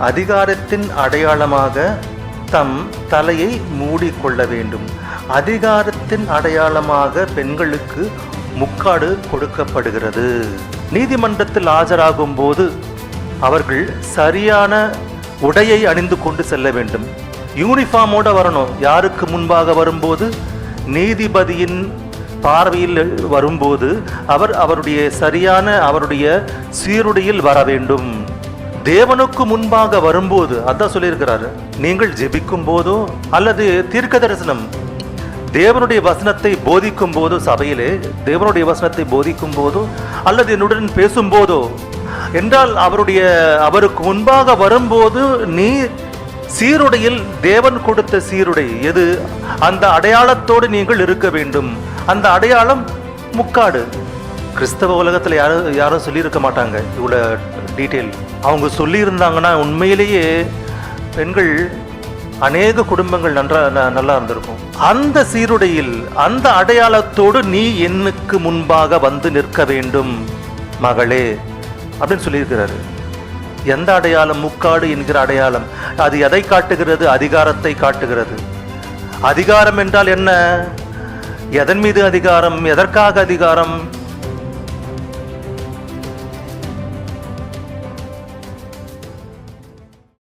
அதிகாரத்தின் அடையாளமாக தம் தலையை மூடிக்கொள்ள வேண்டும். அதிகாரத்தின் அடையாளமாக பெண்களுக்கு முக்காடு கொடுக்கப்படுகிறது. நீதிமன்றத்தில் ஆஜராகும் போது அவர்கள் சரியான உடையை அணிந்து கொண்டு செல்ல வேண்டும். யூனிஃபார்மோட வரணும். யாருக்கு முன்பாக வரும்போது? நீதிபதியின் பார்வையில் வரும்போது அவர் அவருடைய சரியான அவருடைய சீருடையில் வர வேண்டும். தேவனுக்கு முன்பாக வரும்போது அதான் சொல்லியிருக்கிறாரு நீங்கள் ஜெபிக்கும் போதோ அல்லது தீர்க்க தரிசனம் தேவனுடைய வசனத்தை போதிக்கும் போதோ சபையிலே தேவனுடைய வசனத்தை போதிக்கும் போதோ அல்லது என்னுடன் பேசும்போதோ என்றால் அவருடைய அவருக்கு முன்பாக வரும்போது நீ சீருடையில் தேவன் கொடுத்த சீருடை எது? அந்த அடையாளத்தோடு நீங்கள் இருக்க வேண்டும். அந்த அடையாளம் முக்காடு. கிறிஸ்தவ உலகத்தில் யாரும் யாரும் சொல்லியிருக்க மாட்டாங்க இவ்வளோ டீட்டெயில் அவங்க சொல்லியிருந்தாங்கன்னா உண்மையிலேயே பெண்கள் அநேக குடும்பங்கள் நன்றா ந- நல்லா இருந்திருக்கும். அந்த சீருடையில் அந்த அடையாளத்தோடு நீ என்னுக்கு முன்பாக வந்து நிற்க வேண்டும் மகளே அப்படின்னு சொல்லியிருக்கிறாரு. எந்த அடையாளம்? முக்காடு என்கிற அடையாளம். அது எதை காட்டுகிறது? அதிகாரத்தை காட்டுகிறது. அதிகாரம் என்றால் என்ன? எதன் மீது அதிகாரம்? எதற்காக அதிகாரம்?